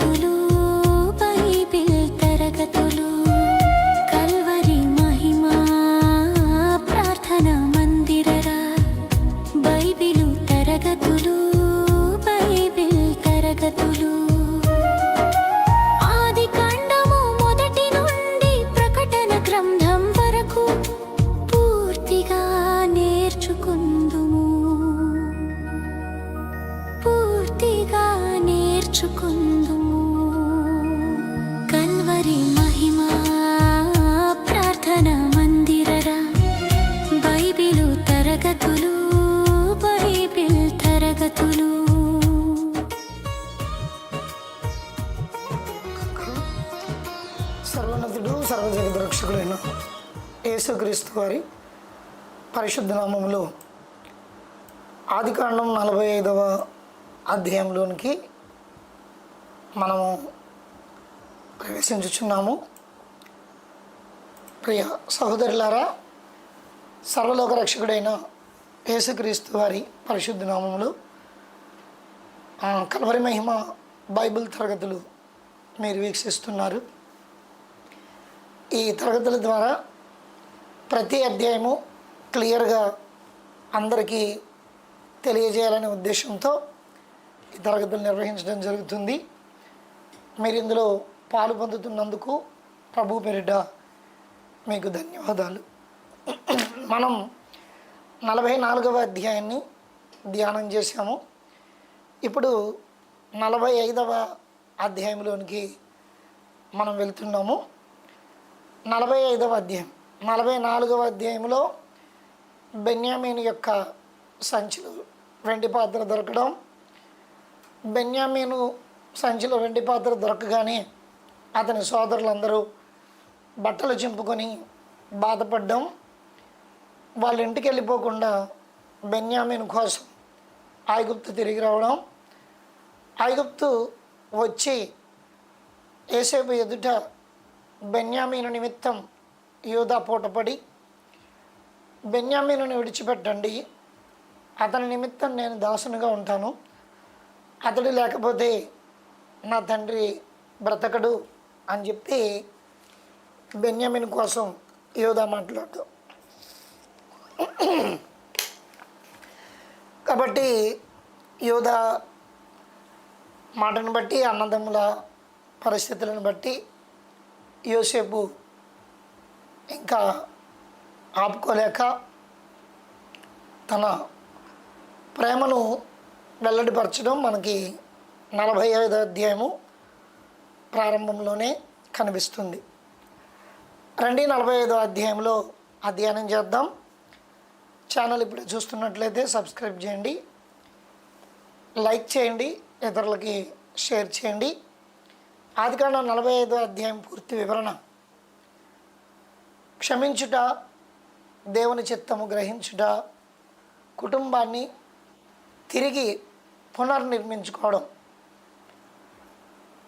Bulu పరిశుద్ధ ఆది ఆదికాండం నలభై ఐదవ అధ్యాయంలోనికి మనము ప్రవేశించుచున్నాము. ప్రియ సహోదరులారా సర్వలోక రక్షకుడైన యేసుక్రీస్తు వారి పరిశుద్ధ నామంలో కలవరి మహిమ బైబిల్ తరగతులు మీరు వీక్షిస్తున్నారు. ఈ తరగతుల ద్వారా ప్రతి అధ్యాయము క్లియర్గా అందరికీ తెలియజేయాలనే ఉద్దేశంతో ఈ తరగతులు నిర్వహించడం జరుగుతుంది. మీరు ఇందులో పాలు పొందుతున్నందుకు ప్రభు పేరిట మీకు ధన్యవాదాలు. మనం నలభై నాలుగవ అధ్యాయాన్ని ధ్యానం చేశాము. ఇప్పుడు నలభై ఐదవ అధ్యాయంలోనికి మనం వెళ్తున్నాము. నలభై ఐదవ అధ్యాయం నలభై నాలుగవ అధ్యాయంలో బెన్యామీన్ యొక్క సంచిలో వెండి పాత్ర దొరకడం బెన్యామీను సంచిలో వెండి పాత్ర దొరకగానే అతని సోదరులందరూ బట్టలు చింపుకొని బాధపడ్డం వాళ్ళ ఇంటికి వెళ్ళిపోకుండా బెన్యామీన్ కోసం ఐగుప్తు తిరిగి రావడం ఐగుప్తు వచ్చి ఏసేపు ఎదుట బెన్యామీను నిమిత్తం యూదా పూటపడి బెన్యామీను విడిచిపెట్టండి. అతని నిమిత్తం నేను దాసునిగా ఉంటాను. అతడు లేకపోతే నా తండ్రి బ్రతకడు అని చెప్పి బెన్యామిన్ కోసం యోధా మాట్లాడు కాబట్టి యోధా మాటను బట్టి అన్నదమ్ముల పరిస్థితులను బట్టి యోసేపు ఇంకా ఆపుకోలేక తన ప్రేమను వెల్లడిపరచడం మనకి నలభై ఐదో అధ్యాయము ప్రారంభంలోనే కనిపిస్తుంది. రండి నలభై ఐదో అధ్యాయంలో అధ్యయనం చేద్దాం. ఛానల్ ఇప్పుడు చూస్తున్నట్లయితే సబ్స్క్రైబ్ చేయండి. లైక్ చేయండి. ఇతరులకి షేర్ చేయండి. ఆదికాండం నలభై ఐదో అధ్యాయం పూర్తి వివరణ. క్షమించుట దేవుని చిత్తము గ్రహించుట కుటుంబాన్ని తిరిగి పునర్నిర్మించుకోవడం.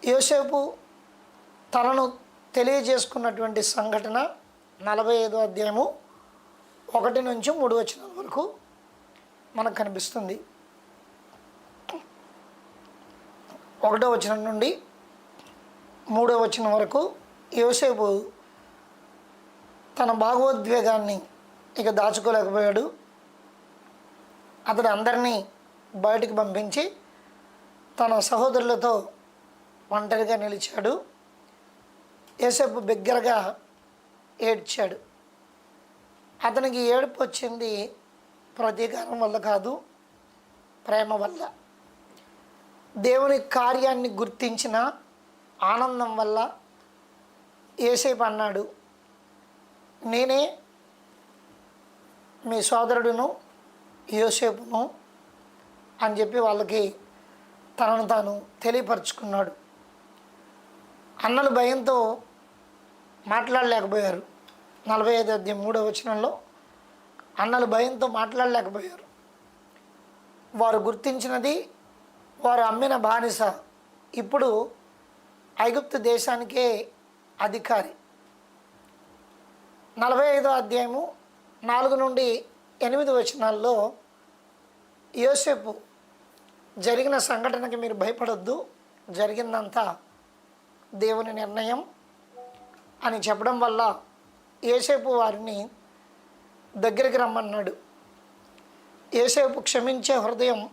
యోసేపు తనను తెలియజేసుకున్నటువంటి సంఘటన నలభై ఐదో అధ్యాయము ఒకటి నుంచి మూడు వచ్చిన వరకు మనకు కనిపిస్తుంది. ఒకటో వచనం నుండి మూడో వచనం వరకు యోసేపు తన భాగోద్వేగాన్ని ఇక దాచుకోలేకపోయాడు. అతడు అందరినీ బయటికి పంపించి తన సహోదరులతో ఒంటరిగా నిలిచాడు. ఏసేపు బిగ్గరగా ఏడ్చాడు. అతనికి ఏడుపు వచ్చింది ప్రతీకారం వల్ల కాదు ప్రేమ వల్ల. దేవుని కార్యాన్ని గుర్తించిన ఆనందం వల్ల ఏసేపు అన్నాడు నేనే మీ సోదరుడును యోసేపును అని చెప్పి వాళ్ళకి తనను తాను తెలియపరుచుకున్నాడు. అన్నలు భయంతో మాట్లాడలేకపోయారు. నలభై ఐదు అధ్యాయం మూడో వచనంలో అన్నలు భయంతో మాట్లాడలేకపోయారు. వారు గుర్తించినది వారు అమ్మిన బానిస ఇప్పుడు ఐగుప్తు దేశానికే అధికారి. నలభై ఐదో అధ్యాయము నాలుగు నుండి ఎనిమిది వచనాల్లో యోసేపు జరిగిన సంఘటనకి మీరు భయపడొద్దు. జరిగిందంతా దేవుని నిర్ణయం అని చెప్పడం వల్ల ఏసేపు వారిని దగ్గరికి రమ్మన్నాడు. ఏసేపు క్షమించే హృదయం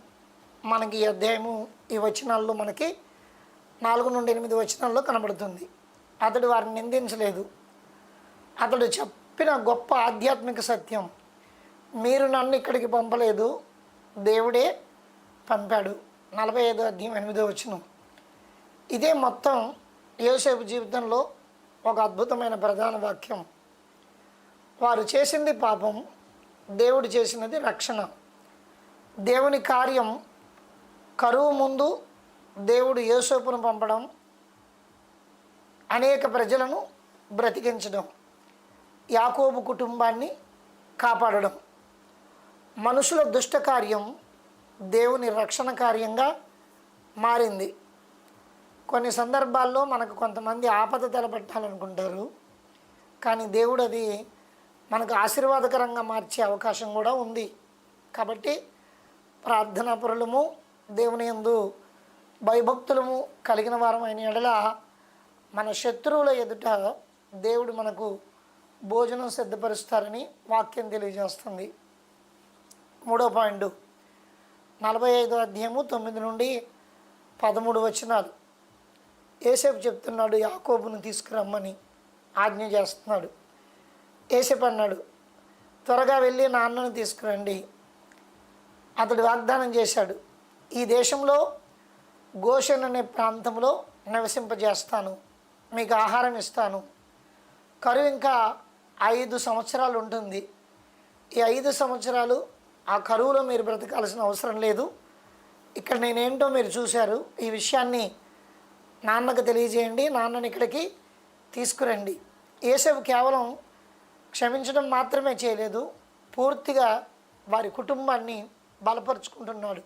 మనకి ఈ అధ్యాయము ఈ వచనాల్లో మనకి నాలుగు నుండి ఎనిమిది వచనాల్లో కనబడుతుంది. అతడు వారిని నిందించలేదు. అతడు చెప్పిన గొప్ప ఆధ్యాత్మిక సత్యం. మీరు నన్ను ఇక్కడికి పంపలేదు. దేవుడే పంపాడు. నలభై ఐదో అధ్యాయం ఎనిమిదో వచ్చిన ఇదే మొత్తం యోసేపు జీవితంలో ఒక అద్భుతమైన ప్రధాన వాక్యం. వారు చేసింది పాపం దేవుడు చేసినది రక్షణ. దేవుని కార్యం కరువు ముందు దేవుడు యోసేపును పంపడం అనేక ప్రజలను బ్రతికించడం. యాకోబు కుటుంబాన్ని కాపాడడం. మనుషుల దుష్ట కార్యం దేవుని రక్షణ కార్యంగా మారింది. కొన్ని సందర్భాల్లో మనకు కొంతమంది ఆపద తలపెట్టాలనుకుంటారు. కానీ దేవుడు అది మనకు ఆశీర్వాదకరంగా మార్చే అవకాశం కూడా ఉంది. కాబట్టి ప్రార్థనా పరులము దేవుని యందు భయభక్తులము కలిగిన వారమైన ఎడల మన శత్రువుల ఎదుట దేవుడు మనకు భోజనం సిద్ధపరుస్తారని వాక్యం తెలియజేస్తుంది. మూడో పాయింట్. నలభై ఐదో అధ్యాయము తొమ్మిది నుండి పదమూడు వచనాలు. ఏసేపు చెప్తున్నాడు యాకోబును తీసుకురమ్మని ఆజ్ఞ చేస్తున్నాడు. ఏసేపు అన్నాడు త్వరగా వెళ్ళి నాన్నను తీసుకురండి. అతడు వాగ్దానం చేశాడు ఈ దేశంలో గోషన్ అనే ప్రాంతంలో నివసింపజేస్తాను మీకు ఆహారం ఇస్తాను. కరువు ఇంకా ఐదు సంవత్సరాలు ఉంటుంది. ఈ ఐదు సంవత్సరాలు ఆ కరువులో మీరు బ్రతకాల్సిన అవసరం లేదు. ఇక్కడ నేనేంటో మీరు చూశారు. ఈ విషయాన్ని నాన్నకు తెలియజేయండి. నాన్నని ఇక్కడికి తీసుకురండి. ఏసవి కేవలం క్షమించడం మాత్రమే చేయలేదు. పూర్తిగా వారి కుటుంబాన్ని బలపరుచుకుంటున్నాడు.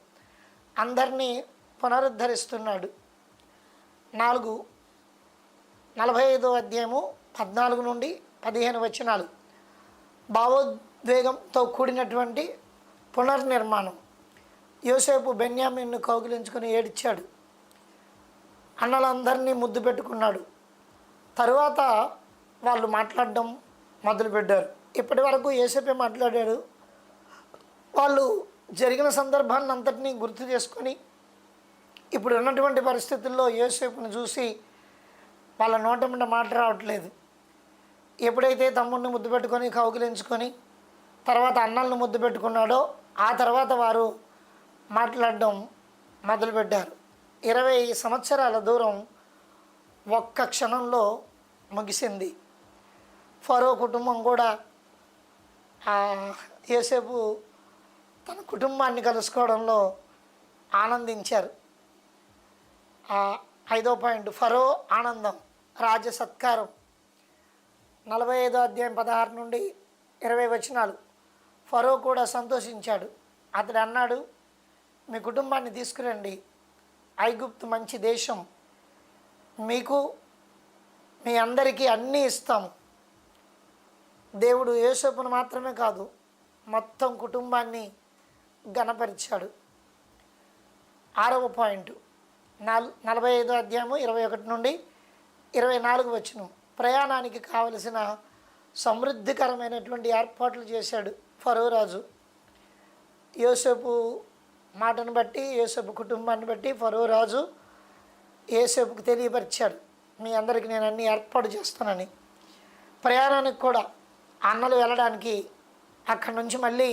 అందరినీ పునరుద్ధరిస్తున్నాడు. నాలుగు నలభై ఐదో అధ్యాయము పద్నాలుగు నుండి పదిహేను వచనాలు. భావోద్వేగంతో కూడినటువంటి పునర్నిర్మాణం. యోసేపు బెన్యామిన్ను కౌగిలించుకొని ఏడిచాడు. అన్నలందరినీ ముద్దు పెట్టుకున్నాడు. తరువాత వాళ్ళు మాట్లాడడం మొదలుపెట్టారు. ఇప్పటి వరకు ఏసేపే మాట్లాడాడు. వాళ్ళు జరిగిన సందర్భాన్ని అంతటినీ గుర్తు చేసుకొని ఇప్పుడు ఉన్నటువంటి పరిస్థితుల్లో యోసేపును చూసి వాళ్ళ నోట మీద మాట రావట్లేదు. ఎప్పుడైతే తమ్ముడిని ముద్దు పెట్టుకొని కౌగిలించుకొని తర్వాత అన్నలను ముద్దు పెట్టుకున్నాడో ఆ తర్వాత వారు మాట్లాడడం మొదలుపెట్టారు. ఇరవై సంవత్సరాల దూరం ఒక్క క్షణంలో ముగిసింది. ఫరో కుటుంబం కూడా ఏసేపు తన కుటుంబాన్ని కలుసుకోవడంలో ఆనందించారు. ఐదో పాయింట్ ఫరో ఆనందం రాజ సత్కారం. నలభై ఐదో అధ్యాయం పదహారు నుండి ఇరవై వచనాలు. ఫరో కూడా సంతోషించాడు. అతడు అన్నాడు మీ కుటుంబాన్ని తీసుకురండి. ఐగుప్తు మంచి దేశం. మీకు మీ అందరికీ అన్నీ ఇస్తాము దేవుడు యేసోపును మాత్రమే కాదు మొత్తం కుటుంబాన్ని గణపరిచాడు ఆరవ పాయింట్. నాలు నలభై ఐదో అధ్యాయము ఇరవై ఒకటి నుండి ఇరవై నాలుగు వచ్చిన ప్రయాణానికి కావలసిన సమృద్ధికరమైనటువంటి ఏర్పాట్లు చేశాడు ఫరోరాజు యోసేపు మాటను బట్టి యోసేపు కుటుంబాన్ని బట్టి ఫరో రాజు యోసేపుకు తెలియపరిచాడు మీ అందరికీ నేను అన్ని ఏర్పాటు చేస్తానని. ప్రయాణానికి కూడా అన్నలు వెళ్ళడానికి అక్కడి నుంచి మళ్ళీ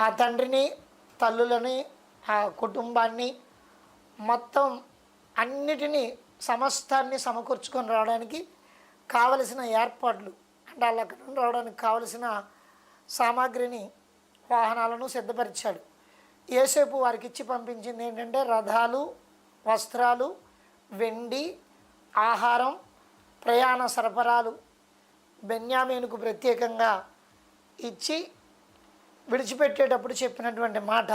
ఆ తండ్రిని తల్లులని ఆ కుటుంబాన్ని మొత్తం అన్నిటినీ సమస్తాన్ని సమకూర్చుకొని రావడానికి కావలసిన ఏర్పాట్లు అంటే వాళ్ళు అక్కడ నుండి రావడానికి కావలసిన సామాగ్రిని వాహనాలను సిద్ధపరిచాడు. ఏసేపు వారికి ఇచ్చి పంపించింది ఏంటంటే రథాలు వస్త్రాలు వెండి ఆహారం ప్రయాణ సరఫరాలు. బెన్యామీనుకు ప్రత్యేకంగా ఇచ్చి విడిచిపెట్టేటప్పుడు చెప్పినటువంటి మాట.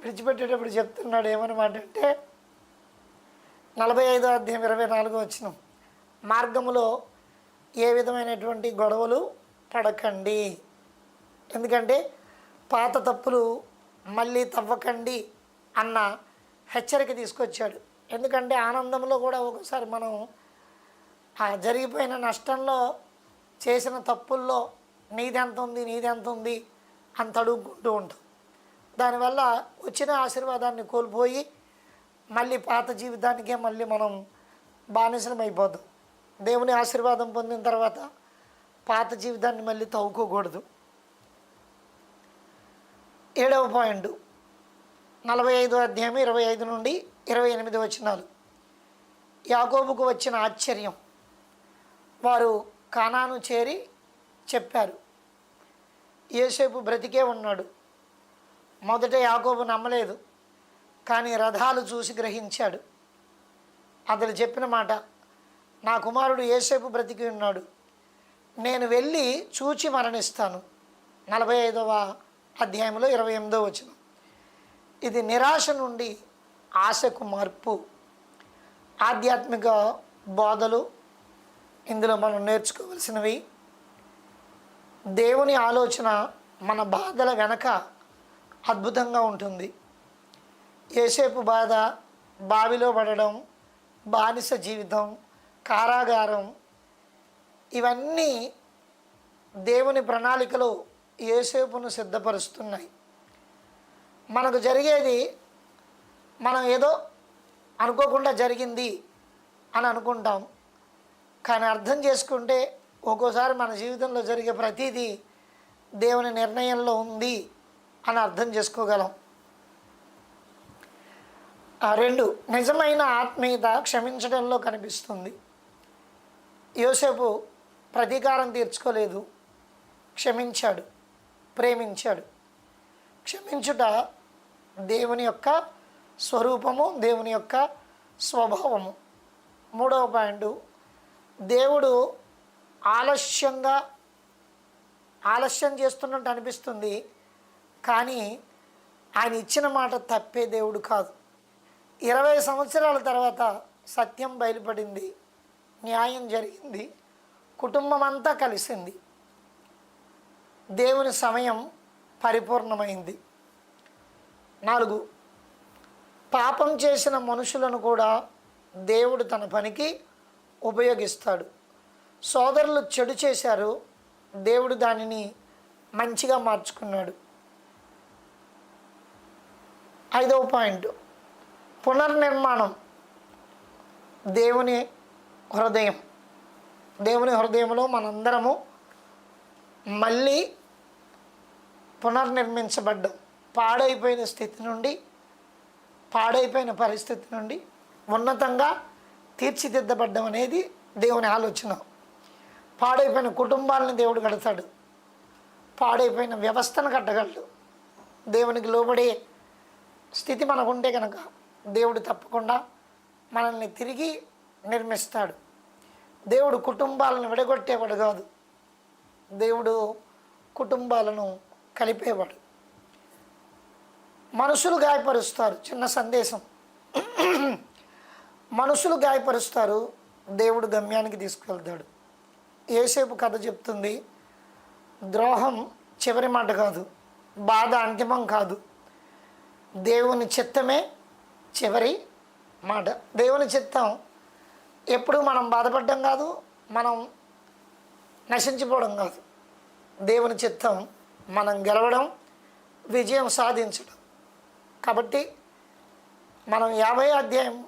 విడిచిపెట్టేటప్పుడు చెప్తున్నాడు ఏమని మాట అంటే నలభై ఐదో అధ్యాయం ఇరవై నాలుగో వచ్చినాం మార్గములో ఏ విధమైనటువంటి గొడవలు పడకండి. ఎందుకంటే పాత తప్పులు మళ్ళీ తవ్వకండి అన్న హెచ్చరిక తీసుకొచ్చాడు. ఎందుకంటే ఆనందంలో కూడా ఒకసారి మనం ఆ జరిగిపోయిన నష్టంలో చేసిన తప్పుల్లో నీదెంత ఉంది నీదెంత ఉంది అని తడుగుకుంటూ ఉంటాం. దానివల్ల వచ్చిన ఆశీర్వాదాన్ని కోల్పోయి మళ్ళీ పాత జీవితానికే మళ్ళీ మనం బానిసలం అయిపోతాం దేవుని ఆశీర్వాదం పొందిన తర్వాత పాత జీవితాన్ని మళ్ళీ తవ్వుకోకూడదు. ఏడవ పాయింట్ నలభై ఐదో అధ్యాయం ఇరవై ఐదు నుండి ఇరవై ఎనిమిది వచనాలు. యాగోబుకు వచ్చిన ఆశ్చర్యం. వారు కానాను చేరి చెప్పారు ఏసేపు బ్రతికే ఉన్నాడు. మొదట యాగోబు నమ్మలేదు కానీ రథాలు చూసి గ్రహించాడు. అతడు చెప్పిన మాట నా కుమారుడు ఏసేపు బ్రతికి ఉన్నాడు. నేను వెళ్ళి చూచి మరణిస్తాను. నలభై ఐదవ అధ్యాయంలో ఇరవై ఎనిమిదో వచ్చిన ఇది నిరాశ నుండి ఆశకు మార్పు. ఆధ్యాత్మిక బోధలు ఇందులో మనం నేర్చుకోవలసినవి. దేవుని ఆలోచన మన బాధల వెనక అద్భుతంగా ఉంటుంది. ఏసేపు బాధ బావిలో పడడం బానిస జీవితం కారాగారం ఇవన్నీ దేవుని ప్రణాళికలో ఏసేపును సిద్ధపరుస్తున్నాయి. మనకు జరిగేది మనం ఏదో అనుకోకుండా జరిగింది అని అనుకుంటాం. కానీ అర్థం చేసుకుంటే ఒక్కోసారి మన జీవితంలో జరిగే ప్రతిదీ దేవుని నిర్ణయంలో ఉంది అని అర్థం చేసుకోగలం. ఆ రెండు నిజమైన ఆత్మీయత క్షమించడంలో కనిపిస్తుంది. యోసేపు ప్రతీకారం తీర్చుకోలేదు. క్షమించాడు. ప్రేమించాడు. క్షమించుట దేవుని యొక్క స్వరూపము దేవుని యొక్క స్వభావము. మూడవ పాయింట్ దేవుడు ఆలస్యంగా ఆలస్యం చేస్తున్నట్టు అనిపిస్తుంది కానీ ఆయన ఇచ్చిన మాట తప్పే దేవుడు కాదు. ఇరవై సంవత్సరాల తర్వాత సత్యం బయలుపడింది. న్యాయం జరిగింది కుటుంబం అంతా కలిసింది. దేవుని సమయం పరిపూర్ణమైంది. నాలుగు పాపం చేసిన మనుషులను కూడా దేవుడు తన పనికి ఉపయోగిస్తాడు. సోదరులు చెడు చేశారు దేవుడు దానిని మంచిగా మార్చుకున్నాడు. ఐదవ పాయింట్ పునర్నిర్మాణం. దేవుని హృదయం. దేవుని హృదయంలో మనందరము మళ్ళీ పునర్నిర్మించబడ్డం. పాడైపోయిన స్థితి నుండి పాడైపోయిన పరిస్థితి నుండి ఉన్నతంగా తీర్చిదిద్దబడ్డం అనేది దేవుని ఆలోచన. పాడైపోయిన కుటుంబాలను దేవుడు కడతాడు. పాడైపోయిన వ్యవస్థను కట్టగలడు. దేవునికి లోబడే స్థితి మనకుంటే కనుక దేవుడు తప్పకుండా మనల్ని తిరిగి నిర్మిస్తాడు. దేవుడు కుటుంబాలను విడగొట్టేవాడు కాదు. దేవుడు కుటుంబాలను కలిపేవాడు. మనుషులు గాయపరుస్తారు చిన్న సందేశం. మనుషులు గాయపరుస్తారు దేవుడు గమ్యానికి తీసుకువెళ్తాడు. ఏసేపు కథ చెప్తుంది ద్రోహం చివరి మాట కాదు బాధ అంతిమం కాదు. దేవుని చిత్తమే చివరి మాట. దేవుని చిత్తం ఎప్పుడు మనం బాధపడడం కాదు మనం నశించిపోవడం కాదు. దేవుని చిత్తం మనం గెలవడం విజయం సాధించడం. కాబట్టి మనం యాభై అధ్యాయం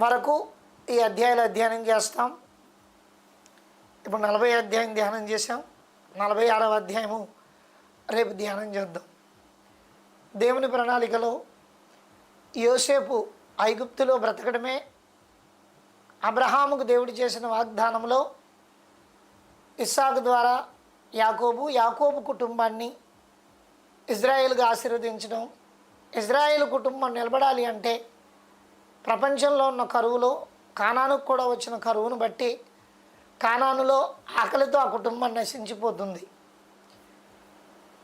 వరకు ఈ అధ్యాయాలు అధ్యయనం చేస్తాం. ఇప్పుడు నలభై అధ్యాయం ధ్యానం చేసాం నలభై ఆరవ అధ్యాయము రేపు ధ్యానం చేద్దాం. దేవుని ప్రణాళికలో యోసేపు ఐగుప్తులో బ్రతకడమే అబ్రహాముకు దేవుడు చేసిన వాగ్దానంలో ఇస్సాకు ద్వారా యాకోబు యాకోబు కుటుంబాన్ని ఇజ్రాయేల్గా ఆశీర్వదించడం ఇజ్రాయేల్ కుటుంబం నిలబడాలి అంటే ప్రపంచంలో ఉన్న కరువులో కానానుకు కూడా వచ్చిన కరువును బట్టి కానానులో ఆకలితో ఆ కుటుంబం నశించిపోతుంది.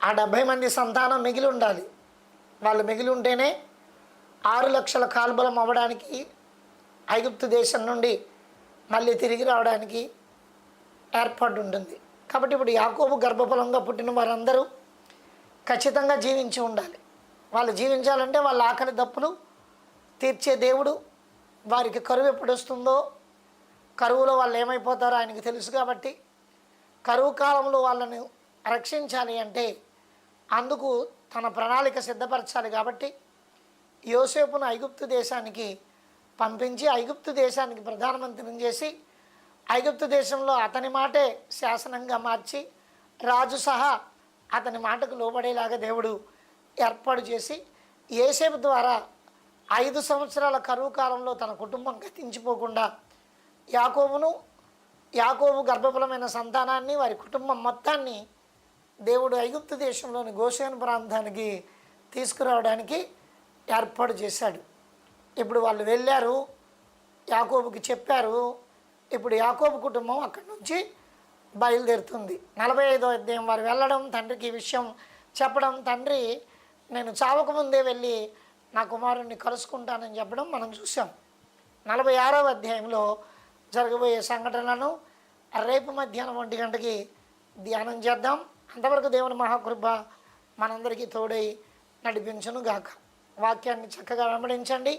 ఆ డెబ్భై మంది సంతానం మిగిలి ఉండాలి. వాళ్ళు మిగిలి ఉంటేనే ఆరు లక్షల కాల్బలం అవ్వడానికి ఐగుప్తు దేశం నుండి మళ్ళీ తిరిగి రావడానికి ఏర్పాటు ఉంటుంది కాబట్టి ఇప్పుడు యాకోబు గర్భఫలంగా పుట్టిన వారందరూ ఖచ్చితంగా జీవించి ఉండాలి. వాళ్ళు జీవించాలంటే వాళ్ళ ఆకలి దప్పులు తీర్చే దేవుడు వారికి కరువు ఎప్పుడు వస్తుందో కరువులో వాళ్ళు ఏమైపోతారో ఆయనకి తెలుసు కాబట్టి కరువు కాలంలో వాళ్ళని రక్షించాలి అంటే అందుకు తన ప్రణాళిక సిద్ధపరచాలి కాబట్టి యోసేపును ఐగుప్తు దేశానికి పంపించి ఐగుప్తు దేశానికి ప్రధానమంత్రిని చేసి ఐగుప్తు దేశంలో అతని మాటే శాసనంగా మార్చి రాజు సహా అతని మాటకు లోబడేలాగా దేవుడు ఏర్పాటు చేసి ఏసేపు ద్వారా ఐదు సంవత్సరాల కరువు కాలంలో తన కుటుంబం గతించిపోకుండా యాకోబును యాకోబు గర్భఫలమైన సంతానాన్ని వారి కుటుంబం మొత్తాన్ని దేవుడు ఐగుప్తు దేశంలోని గోషేన్ ప్రాంతానికి తీసుకురావడానికి ఏర్పాటు చేశాడు. ఇప్పుడు వాళ్ళు వెళ్ళారు యాకోబుకి చెప్పారు. ఇప్పుడు యాకోబు కుటుంబం అక్కడి నుంచి బయలుదేరుతుంది. నలభై ఐదో అధ్యాయం వారు వెళ్ళడం తండ్రికి ఈ విషయం చెప్పడం తండ్రి నేను చావకముందే వెళ్ళి నా కుమారుణ్ణి కలుసుకుంటానని చెప్పడం మనం చూసాం నలభై ఆరవ అధ్యాయంలో జరగబోయే సంఘటనలను రేపు మధ్యాహ్నం ఒంటి గంటకి ధ్యానం చేద్దాం. అంతవరకు దేవుని మహాకృప మనందరికీ తోడై నడిపించును గాక వాక్యాన్ని చక్కగా వెంబడించండి.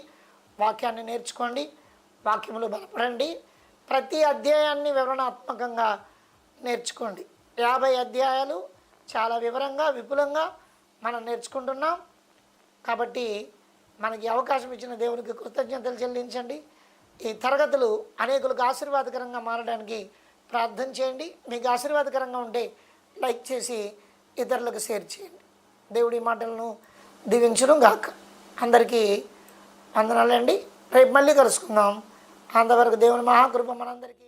వాక్యాన్ని నేర్చుకోండి వాక్యములు బలపడండి. ప్రతి అధ్యాయాన్ని వివరణాత్మకంగా నేర్చుకోండి. యాభై అధ్యాయాలు చాలా వివరంగా విపులంగా మనం నేర్చుకుంటున్నాం. కాబట్టి మనకి అవకాశం ఇచ్చిన దేవునికి కృతజ్ఞతలు చెల్లించండి. ఈ తరగతులు అనేకులకు ఆశీర్వాదకరంగా మారడానికి ప్రార్థన చేయండి. మీకు ఆశీర్వాదకరంగా ఉంటే లైక్ చేసి ఇతరులకు షేర్ చేయండి. దేవుడి మాటలను దీవించడం గాక అందరికీ వందనాలండి. రేపు మళ్ళీ కలుసుకుందాం. అంతవరకు దేవుని మహాకృప మనందరికీ